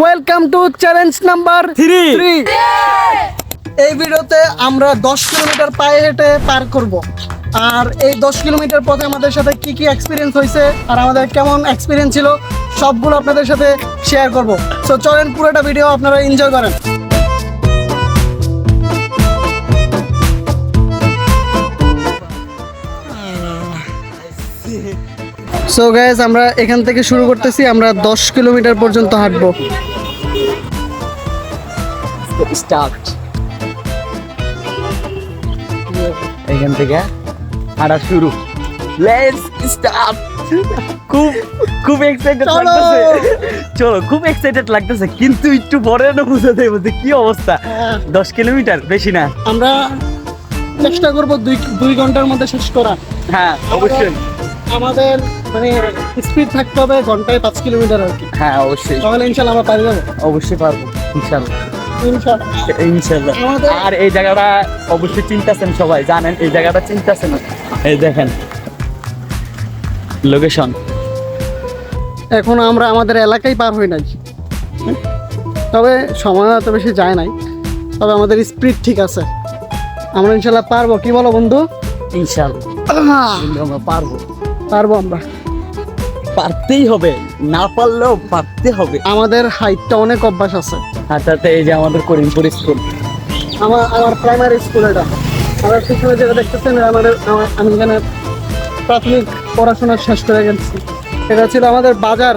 Welcome to challenge number three এই ভিডিওতে আমরা দশ কিলোমিটার পায়ে হেঁটে পার করব। আর এই দশ কিলোমিটার পথে আমাদের সাথে কি কি এক্সপিরিয়েন্স হয়েছে আর আমাদের কেমন এক্সপিরিয়েন্স ছিল সবগুলো আপনাদের সাথে শেয়ার করব। সো চলেন পুরোটা ভিডিও আপনারা এনজয় করেন। সো গাইজ আমরা এখান থেকে শুরু করতেছি। আমরা দশ কিলোমিটার পর্যন্ত হাঁটবো। স্টার্ট এখান থেকে হাঁটা শুরু। লেটস স্টার্ট খুব খুব এক্সাইটেড। লাগতেছে। চলো খুব এক্সাইটেড লাগতেছে কিন্তু একটু পরে না বুঝতে দেবো যে কি অবস্থা? দশ কিলোমিটার বেশি না। আমরা চেষ্টা করব দুই দুই ঘণ্টার মধ্যে শেষ করা হ্যাঁ অবশ্যই। আমাদের মানে স্পিড থাকতে হবে ঘন্টায় পাঁচ কিলোমিটার আর কি। হ্যাঁ অবশ্যই। তাহলে ইনশাল্লাহ আমরা পারি যাব। অবশ্যই পারব ইনশাল্লাহ। ইনশাল্লাহ আর এই জায়গাটা অবশ্যই চিন্তাছেন সবাই জানেন এই জায়গাটা চিন্তাছেন। এই দেখেন লোকেশন এখন আমরা আমাদের এলাকায় পার হই নাই। তবে সময় অত বেশি যায় নাই। তবে আমাদের স্পিড ঠিক আছে। আমরা ইনশাল্লাহ পারব। কি বলো বন্ধু? ইনশাল্লাহ পারব পারব আমরা। পারতেই হবে না পারলেও পারতে হবে। আমাদের হাইটটা অনেক অভ্যাস আছে। হাতাতে এই যে আমাদের করিমপুর স্কুল। আমার আমার প্রাইমারি স্কুল এটা। আমার পিছনে যেটা দেখতেছেন আমাদের আমার- আমি এখানে প্রাথমিক পড়াশোনা শেষ করে গেছি। এটা ছিল আমাদের বাজার।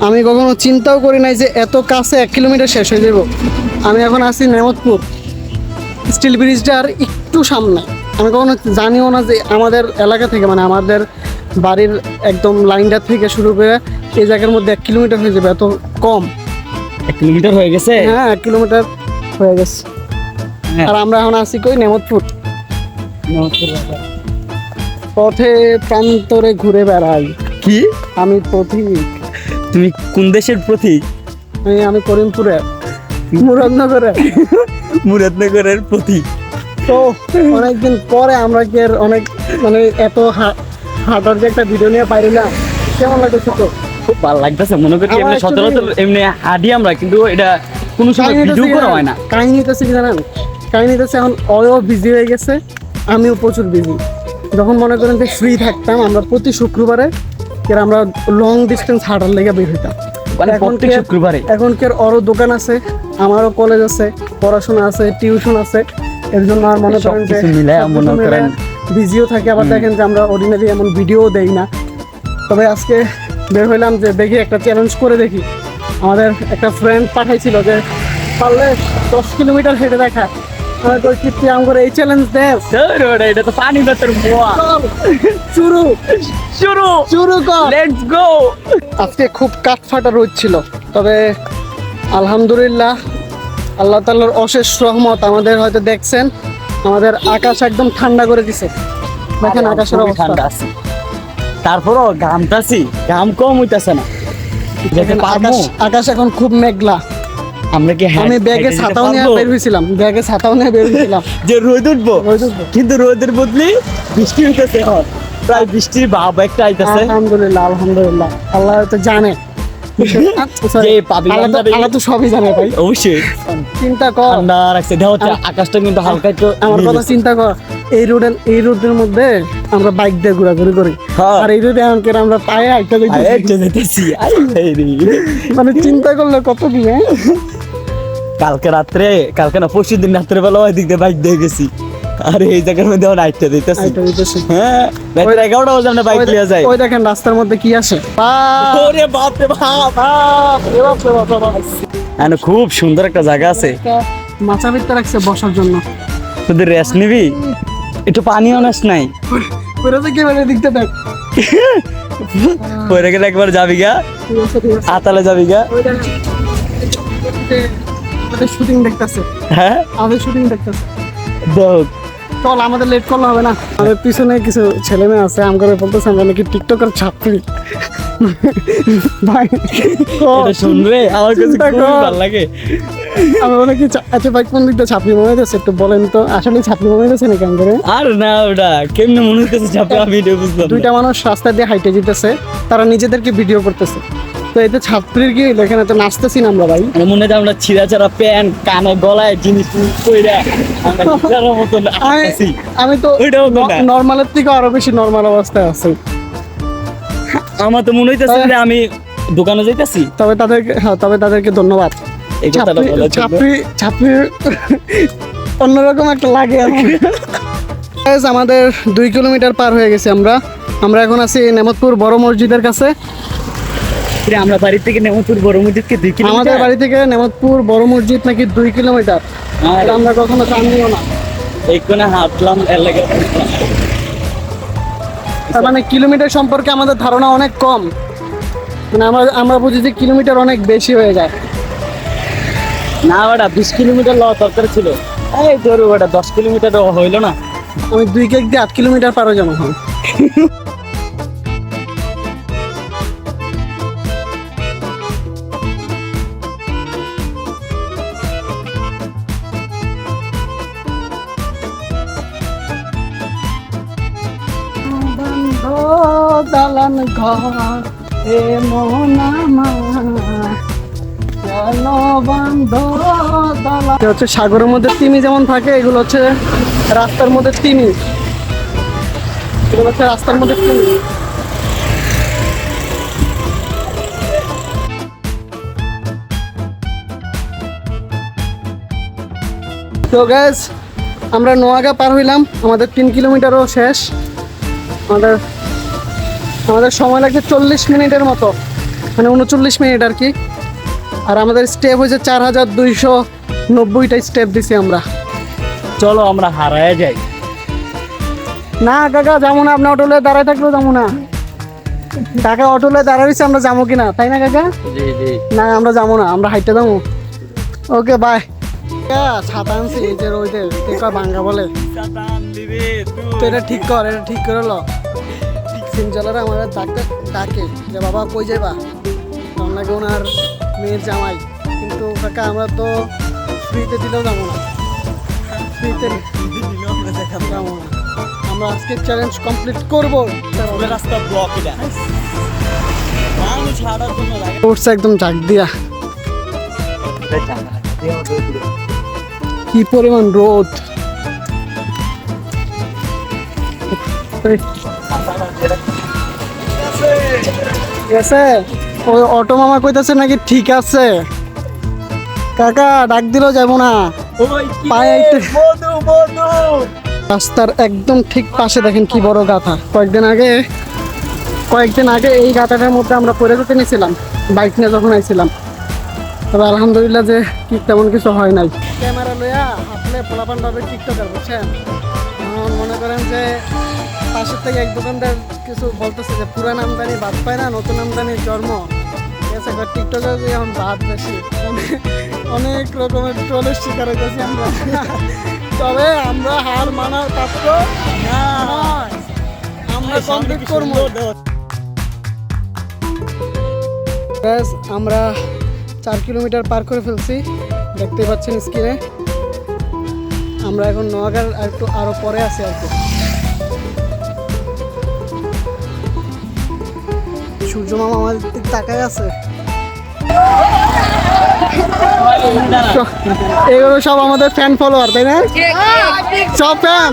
আমি কখনো চিন্তাও করি নাই যে এত কাছে এক কিলোমিটার শেষ হয়ে যাব। আমি এখন আছি নেমতপুর। স্টিল ব্রিজটার একটু সামনে। আমি কখনো জানিও না যে আমাদের এলাকা থেকে মানে আমাদের বাড়ির একদম লাইনটা থেকে শুরু করে এই জায়গার মধ্যে এক কিলোমিটার হয়ে যাবে এত কম। এক কিলোমিটার হয়ে গেছে? হ্যাঁ এক কিলোমিটার হয়ে গেছে। হ্যাঁ। আর আমরা এখন আছি কই? নেমতপুর। পথে প্রান্তরে ঘুরে বেড়াই। কি? আমি পথিক তুমি কোন দেশের প্রতীক? আমি আমি করিমপুরে মুরাদনগরে মুরাদনগরের প্রতীক। তো অনেকদিন পরে আমরা কি অনেক মানে এত হাঁটার যে একটা ভিডিও নিয়ে পারি না কেমন লাগতেছে তো? খুব ভালো লাগতেছে মনে করছি এমনি সচরাচর এমনি হাঁটি আমরা কিন্তু এটা কোনো সময় ভিডিও করা হয় না? কাহিনীটা হচ্ছে কি জানেন? কাহিনীটা হচ্ছে এখন অয়ও বিজি হয়ে গেছে আমিও প্রচুর বিজি যখন মনে করেন যে ফ্রি থাকতাম আমরা প্রতি শুক্রবারে এর আমরা লং ডিস্টেন্স হাঁটার লেগে বের হইতাম। মানে এখন প্রত্যেক কি- শুক্রবারে? এখন কি আর অরও দোকান আছে আমারও কলেজ আছে পড়াশোনা আছে টিউশন আছে। এর জন্য আর মনে করেন যে মনে করেন। বিজিও থাকে আবার দেখেন যে আমরা অর্ডিনারি এমন ভিডিও দেই না। তবে আজকে বের হইলাম যে দেখি একটা চ্যালেঞ্জ করে দেখি। আমাদের একটা ফ্রেন্ড পাঠাইছিল যে পারলে দশ কিলোমিটার হেঁটে দেখা। আমরা কই এই চ্যালেঞ্জ ওটা, এটা তো পানি ভেতর মোয়া চল, শুরু। শুরু। শুরু কর। লেটস গো আজকে খুব কাঠফাটা রোদ ছিল তবে আলহামদুলিল্লাহ আল্লাহ তাআলার অশেষ রহমত আমাদের হয়তো দেখছেন আমাদের আকাশ একদম ঠান্ডা করে দিছে। দেখেন আকাশের ঠান্ডা আছে। তারপরও ঘামতাছি ঘাম কম হইতাছে না। দেখেন আকাশ আকাশ এখন খুব মেঘলা। আমরা কি হ্যাঁ আমি ব্যাগে ছাতাও নিয়ে বের হয়েছিলাম ব্যাগে ছাতাও নিয়ে বের হয়েছিলাম যে রোদ উঠবো? রোদ উঠবো। কিন্তু রোদের বদলে বৃষ্টি হইতেছে এখন। প্রায় বৃষ্টির ভাব একটা আইতাছে। আলহামদুলিল্লাহ আলহামদুলিল্লাহ। আল্লাহ তো জানে। তো- বান্দারে- আল্লাহ তো সবই জানে ভাই। অবশ্যই। চিন্তা কর। ঠান্ডা রাখছে। হচ্ছে আকাশটা কিন্তু হালকা একটু আমার কথা চিন্তা কর। এই রোডের এই রোডের মধ্যে আমরা বাইক দিয়ে ঘোরাঘুরি করি। হ্যাঁ। আর এই রোডে আমাকে আমরা পায়ে একটা আই মানে চিন্তা করলে কত কি হ্যাঁ? কালকে রাত্রে কালকে না পরশু দিন রাত্রে বেলা ওই দিক দিয়ে বাইক দিয়ে গেছি। আর এই জায়গার মধ্যে আমার আইটা দিতেছি। আইটা দিতেছি। হ্যাঁ বাজে আমরা বাইক নিয়ে যাই। ওই দেখেন রাস্তার মধ্যে কি আসে বাপ, ওরে বাপ রে বাপ বাপ, রে বাপ, রে বাপ, বাপ। খুব সুন্দর একটা জায়গা আছে। মাচা ভিতরে রাখছে বসার জন্য। শুধু রেস্ট নিবি? একটু পানি অনাস নাই? তো দিকতে দেখ। পরে গেলে একবার যাবি গা? আছে আছে। আতালে যাবি গা? শুটিং দেখতেছে। হ্যাঁ? আমাদের শুটিং দেখতেছে। দেখ। চল আমাদের লেট করলে হবে না। আমাদের পিছনে কিছু ছেলে মেয়ে আছে আমাকে বলতেছে আমরা নাকি টিকটকের ছাত্রী। ভাই শুনবে আমার কাছে খুব ভালো লাগে। আমি মনে কি আচ্ছা বাইক কোন দিক দিয়ে মনে হইতেছে একটু বলেন তো আসলে মনে হইতেছে আর না ওটা কেমনে মনে হইতেছে চাপা আমি এটা বুঝলাম দুইটা মানুষ রাস্তা দিয়ে হাইটে যেতেছে তারা নিজেদেরকে ভিডিও করতেছে। তো এতে ছাত্রীর কি হইল? এখানে তো নাচতেছি না আমরা ভাই। মানে হয় আমরা ছিঁড়া ছাড়া প্যান্ট কানে গলায় জিনিস কইরা আমি তো। নর্মালের থেকে আরও বেশি নর্মাল অবস্থায় আছি। আমার তো মনে হইতেছে যে আমি দোকানে যাইতাছি। তবে তাদেরকে হ্যাঁ তবে তাদেরকে ধন্যবাদ। এই কথাটা বলার জন্য। ছাত্রী ছাত্রী অন্যরকম একটা লাগে আমার Guys, আমাদের দুই কিলোমিটার পার হয়ে গেছি আমরা। আমরা এখন আছি নেমতপুর বড় মসজিদের কাছে। আমরা বাড়ি থেকে নেমতুর বড় মসজিদকে দুই কিলোমিটার আমাদের বাড়ি থেকে নেমতপুর বড় মসজিদ নাকি দুই কিলোমিটার? আর এটা আমরা কখনো জানিও না। এই কোনে হাঁটলাম এলাকা তার মানে কিলোমিটার সম্পর্কে আমাদের ধারণা অনেক কম। মানে আমরা আমরা বুঝি যে কিলোমিটার অনেক বেশি হয়ে যায়। না ওটা বিশ কিলোমিটার লওয়া দরকার ছিল। এই ধরো ওটা দশ কিলোমিটার হইল না। আমি দুই কেক দিয়ে আট কিলোমিটার পারো যেমন ঘর এ হচ্ছে সাগরের মধ্যে তিমি যেমন থাকে, এগুলো হচ্ছে রাস্তার মধ্যে তিমি। এগুলো হচ্ছে রাস্তার মধ্যে তিমি। তো গ্যাস আমরা নোয়াগা পার হইলাম, আমাদের তিন কিলোমিটারও শেষ। আমাদের আমাদের সময় লাগছে চল্লিশ মিনিটের মতো। মানে উনচল্লিশ মিনিট আর কি। আর আমাদের স্টেপ হয়েছে চার হাজার দুইশো নব্বইটা স্টেপ দিছি আমরা। চলো আমরা হারায় যাই। না কাকা যাব না। আপনি অটোলে দাঁড়ায় থাকলেও যাব না। কাকা অটোলে দাঁড়াইছে আমরা যাব কিনা? তাই না কাকা? না আমরা যাব না আমরা হাইটে যাব। ওকে বাই ছাতা আনছি এই যে কয় বাঙ্গা বলে। তো এটা ঠিক কর এটা ঠিক করে ল। সিনচলারে আমার ডাকতে ডাকে যে বাবা কই যাবা তখন নাকি ওনার মেয়ের জামাই। কিন্তু কাকা আমরা তো ফ্রিতে দিলেও যাব না। ফ্রিতে যাব না। আমরা আজকে চ্যালেঞ্জ কমপ্লিট করব। রাস্তা ব্লক এটা একদম জাগ দিয়া। কি পরিমাণ রোদ। ঠিক আছে? ওই অটো মামা কইতাছে নাকি ঠিক আছে? কাকা ডাক দিলেও যাব না। রাস্তার একদম ঠিক পাশে দেখেন কি বড় গাথা। কয়েকদিন আগে কয়েকদিন আগে এই গাথাটার মধ্যে আমরা পরে যেতে নিয়েছিলাম। বাইক নিয়ে যখন আইছিলাম। তবে আলহামদুলিল্লাহ যে কি তেমন কিছু হয় নাই। ক্যামেরা লইয়া হাঁটলে পোলাপান ভাবে টিকটকার বুঝছেন? মনে করেন যে পাশের থেকে এক দোকানদার কিছু বলতেছে যে পুরান আমদানি বাদ পায় না নতুন আমদানি জন্ম। ঠিক আছে এবার টিকটকে এখন বাদ বেশি। অনেক- রকমের ট্রলের শিকার হইতেছি আমরা। তবে আমরা হার মানার পাত্র আমরা কমপ্লিট করব। ব্যাস আমরা চার কিলোমিটার পার করে ফেলছি। দেখতে পাচ্ছেন স্ক্রিনে আমরা এখন নোয়াগার আর একটু আরও পরে আছি আর কি। সূর্য মামা আমাদের দিক তাকায় আছে। এগুলো সব আমাদের ফ্যান ফলোয়ার তাই না? সব ফ্যান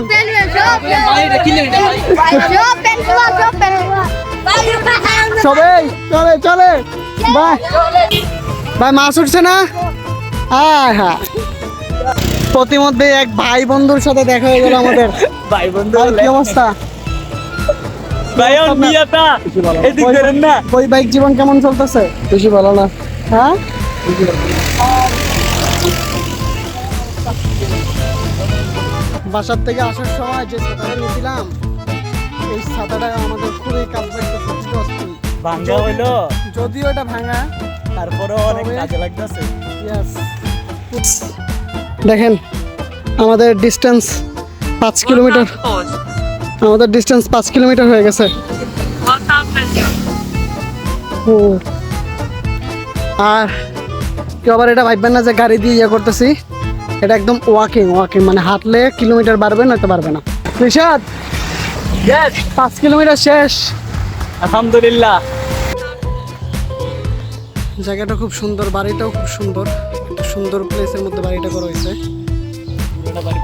সবাই চলে চলে। বাই। ভাই মাছ উঠছে না? হ্যাঁ হ্যাঁ। প্রতিমধ্যে এক ভাই বন্ধুর সাথে দেখা হয়ে গেল আমাদের। ভাই বন্ধু আর কি অবস্থা? ভাই আমার এদিক ধরেন না। ওই বাইক জীবন কেমন চলতেছে? বেশি ভালো না। হ্যাঁ? বাসার থেকে আসার সময় যে ছাতাটা নিয়েছিলাম এই ছাতাটা আমাদের খুবই কাজ লাগতেছে ভাঙ্গা হইল? যদিও এটা ভাঙা তারপরেও অনেক কাজে লাগতেছে। দেখেন আমাদের ডিস্টেন্স পাঁচ কিলোমিটার। আমাদের ডিস্টেন্স পাঁচ কিলোমিটার হয়ে গেছে। ও। আর কেউ আবার এটা ভাববেন না যে গাড়ি দিয়ে ইয়ে করতেছি। এটা একদম ওয়াকিং ওয়াকিং মানে হাঁটলে কিলোমিটার বাড়বে নয়তো বাড়বে না। রিশাদ পাঁচ কিলোমিটার শেষ। আলহামদুলিল্লাহ। জায়গাটা খুব সুন্দর বাড়িটাও খুব সুন্দর। একটা সুন্দর প্লেসের মধ্যে বাড়িটা করা হয়েছে। বাড়ি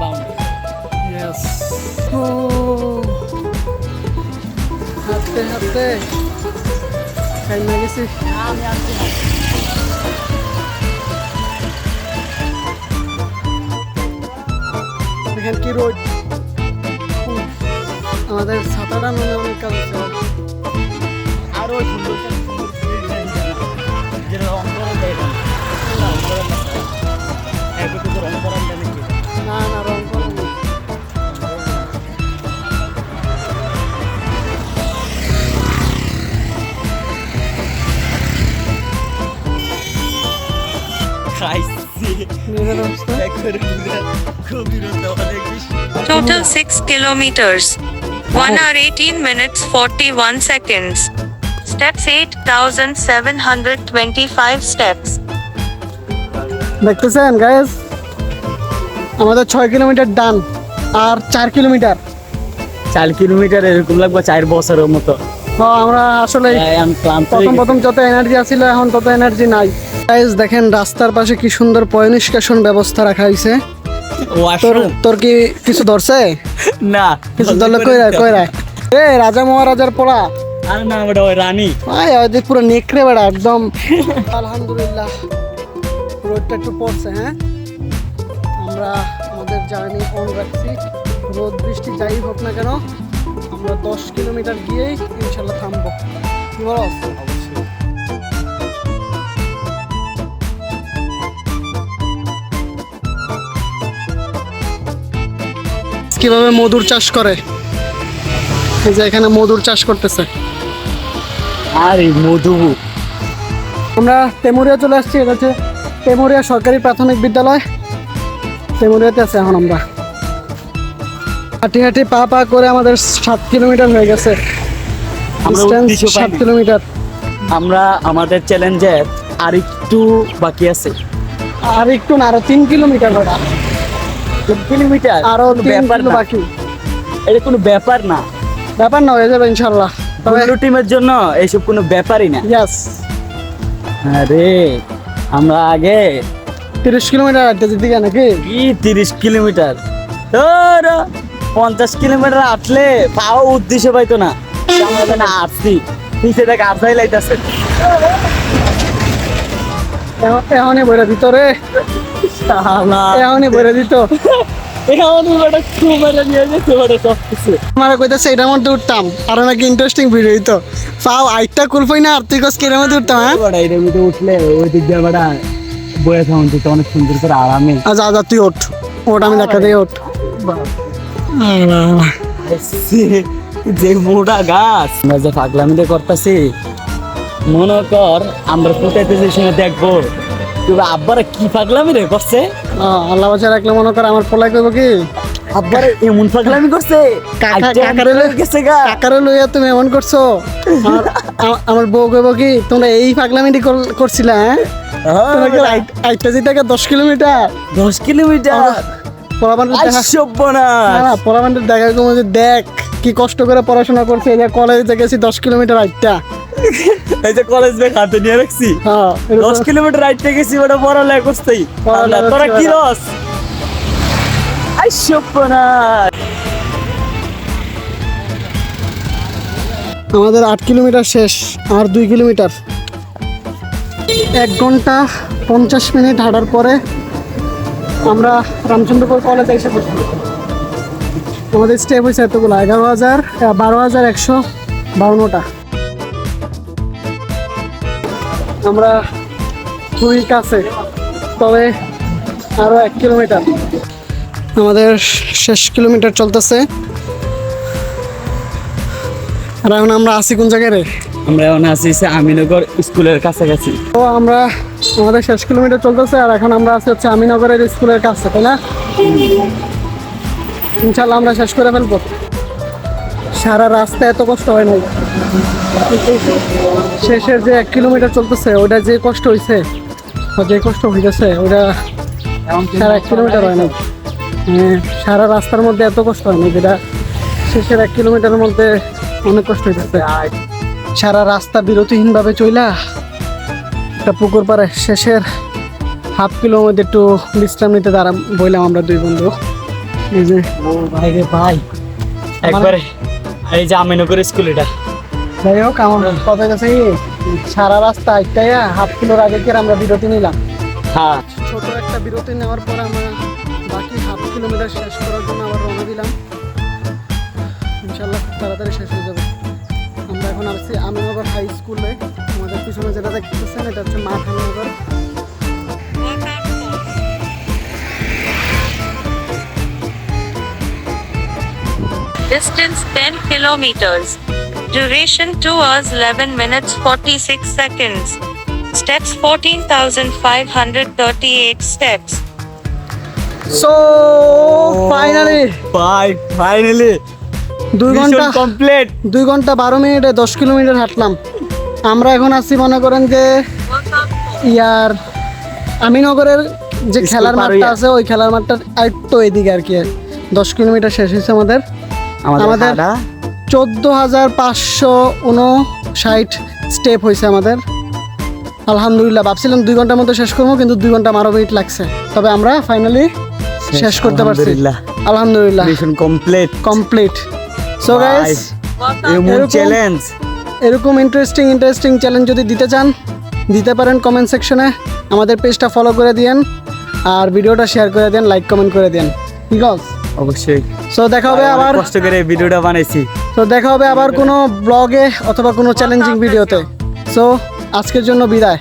হাঁটতে হাঁটতে। টাইম গেছি। আমি আসছি না কি রোড আমাদের ছাতাটা মনে অনেক কাজ Total 6 kilometers. 1 hour 18 minutes 41 seconds. Steps 8,725 steps. দেখতেছেন গাইস আমাদের ছয় কিলোমিটার ডান আর চার কিলোমিটার চার কিলোমিটার এরকম লাগবে চার বছরের মতো তো আমরা আসলে প্রথম। প্রথম যত এনার্জি আছিল এখন তত এনার্জি নাই গাইস দেখেন রাস্তার পাশে কি সুন্দর পয় নিষ্কাশন ব্যবস্থা রাখা হয়েছে তোর তোর কি কিছু ধরছে? না। কিছু ধরলে কই রাখ কই রাখ এ রাজা মহারাজার পোলা আর না ওটা ওই রানী। আয় ওই পুরো নেকড়ে বেড়া একদম। আলহামদুলিল্লাহ। রোদটা একটু পড়ছে হ্যাঁ? আমরা আমাদের জার্নি অন রাখছি। রোদ বৃষ্টি যাই হোক না কেন আমরা দশ কিলোমিটার গিয়েই ইনশাল্লাহ থামবো। কি বলো? কীভাবে মধুর চাষ করে? এই যে এখানে মধুর চাষ করতেছে। আর মধু। আমরা তেমুরিয়া চলে আসছি এটা হচ্ছে তেমুরিয়া সরকারি প্রাথমিক বিদ্যালয়। তেমুরিয়াতে আছে এখন আমরা। হাঁটি হাঁটি পা পা করে আমাদের সাত কিলোমিটার হয়ে গেছে। আমরা সাত কিলোমিটার। আমরা আমাদের চ্যালেঞ্জের আর একটু বাকি আছে। আর একটু না আরও তিন কিলোমিটার কিলোমিটার। আরও ব্যাপার বাকি। এটা কোনো ব্যাপার না। ব্যাপার না হয়ে যাবে ইনশাল্লাহ পনেরো টিমের জন্য এইসব কোনো ব্যাপারই না। ইয়াস আরে আমরা আগে তিরিশ কিলোমিটার যেতে গিয়ে নাকি? কি তিরিশ কিলোমিটার? তোর পঞ্চাশ কিলোমিটার হাঁটলে পাও উদ্দেশ্য পাইতো না। আমরা যেন হাঁটছি নিচে থেকে আর্সাই লাইতেছে এখন- এখনই বইরা দিত রে এখনই বইরা দিত। আমার কইতাছে এটার মধ্যে উঠতাম। আরও নাকি ইন্টারেস্টিং ভিডিও হইতো। পাও আইটটা কুলফই না আর তুই কস কি এটার মধ্যে উঠতাম হ্যাঁ? এটার মধ্যে উঠলে ওই দিক দিয়ে বেড়া বয়ে থাকুন তুই অনেক সুন্দর করে আরামে। আচ্ছা আচ্ছা তুই ওঠ। ওঠ আমি দেখা দিয়ে ওঠ। যে মোটা গাছ। আমরা যে পাগলামিতে করতেছি মনে কর আমরা কোথায় যে সময় দেখব? আব্বারা কি পাগলামি রে করছে? আল্লাহ বাচ্চা রাখলে মনে কর আমার পোলাই কইব কি? আব্বারা এমন পাগলামি করছে? কাকারে লই- গেছে গা। কাকারে লইয়া তুমি এমন করছ? আমার- বউ কইব কি তোমরা এই পাগলামিটি কর- করছিলা হ্যাঁ? তোমাকে আইট- আইটটা দশ কিলোমিটার? দশ কিলোমিটার? দেখা যে কি কষ্ট করে পড়াশোনা করছে কলেজে গেছি দশ কিলোমিটার আইটটা। এই যে কলেজ ব্যাগ হাতে নিয়ে রাখছি। হ্যাঁ দশ কিলোমিটার রাইতে গেছি ওটা পড়ালেখা করতেই। তোরা কি রস? আই আমাদের আট কিলোমিটার শেষ আর দুই কিলোমিটার। এক ঘণ্টা পঞ্চাশ মিনিট হাঁটার পরে আমরা রামচন্দ্রপুর কলেজে এসে পড়ছি। আমাদের স্টেপ হয়েছে এতগুলো এগারো হাজার বারো হাজার একশো বাউন্নটা আমরা খুবই কাছে তবে আরও এক কিলোমিটার। আমাদের শেষ কিলোমিটার চলতেছে। আর এখন আমরা আছি কোন জায়গায় রে? আমরা এখন আছি আমিনগর স্কুলের কাছাকাছি। তো আমরা আমাদের শেষ কিলোমিটার চলতেছে আর এখন আমরা আছি হচ্ছে আমিনগরের স্কুলের কাছে তাই না? ইনশাল্লাহ আমরা শেষ করে ফেলব। সারা রাস্তা এত কষ্ট হয় নাই। শেষের যে এক কিলোমিটার চলতেছে ওটা যে কষ্ট হয়েছে যে কষ্ট হইতেছে ওটা সারা এক কিলোমিটার হয় না হ্যাঁ, সারা রাস্তার মধ্যে এত কষ্ট হয় না যেটা শেষের এক কিলোমিটারের মধ্যে অনেক কষ্ট হয়ে হইতেছে। সারা রাস্তা বিরতিহীনভাবে চইলা একটা পুকুর পাড়ে শেষের হাফ কিলোর মধ্যে একটু বিশ্রাম নিতে দাঁড়া বললাম আমরা দুই বন্ধু। এই যে ভাই ভাই একবারে। এই যে আমিনগর স্কুল এটা। যাই হোক আমার কথা কাছে সারা রাস্তা আইটাইয়া হাফ কিলোর আগে কি আমরা বিরতি নিলাম? হ্যাঁ। ছোট একটা বিরতি নেওয়ার পর আমরা বাকি হাফ কিলোমিটার শেষ করার জন্য আবার রওনা দিলাম। ইনশাল্লাহ খুব তাড়াতাড়ি শেষ হয়ে যাবে। আমরা এখন আসছি আমিনগর হাই স্কুলে। আমাদের পিছনে যেটা দেখতেছেন এটা হচ্ছে মাঠ Aminagar. Distance 10 kilometers. Duration 2 hours 11 minutes 46 seconds. Steps 14,538 steps. So finally ভাই ফাইনালি দুই ঘণ্টা কমপ্লিট দুই ঘণ্টা বারো মিনিটে দশ কিলোমিটার হাঁটলাম। আমরা এখন আসছি মনে করেন যে ইয়ার আমিনগরের যে খেলার মাঠটা আছে ওই খেলার মাঠটা একটু এদিকে আর কি। দশ কিলোমিটার শেষ হয়েছে আমাদের। আমাদের চোদ্দ হাজার পাঁচশো উনষাট স্টেপ হয়েছে আমাদের। আলহামদুলিল্লাহ ভাবছিলাম দুই ঘণ্টার মধ্যে শেষ করব কিন্তু দুই ঘণ্টা বারো মিনিট লাগছে। তবে আমরা ফাইনালি শেষ করতে পারছি। আলহামদুলিল্লাহ। Mission complete complete so guys এরকম- চ্যালেঞ্জ এরকম ইন্টারেস্টিং ইন্টারেস্টিং চ্যালেঞ্জ যদি দিতে চান দিতে পারেন কমেন্ট সেকশনে আমাদের পেজটা ফলো করে দিয়েন আর ভিডিওটা শেয়ার করে দেন লাইক কমেন্ট করে দেন। ঠিক আছে অবশ্যই। সো দেখা হবে আবার। কষ্ট করে ভিডিওটা বানাইছি। তো দেখা হবে আবার কোনো ব্লগে অথবা কোনো চ্যালেঞ্জিং ভিডিওতে সো আজকের জন্য বিদায়।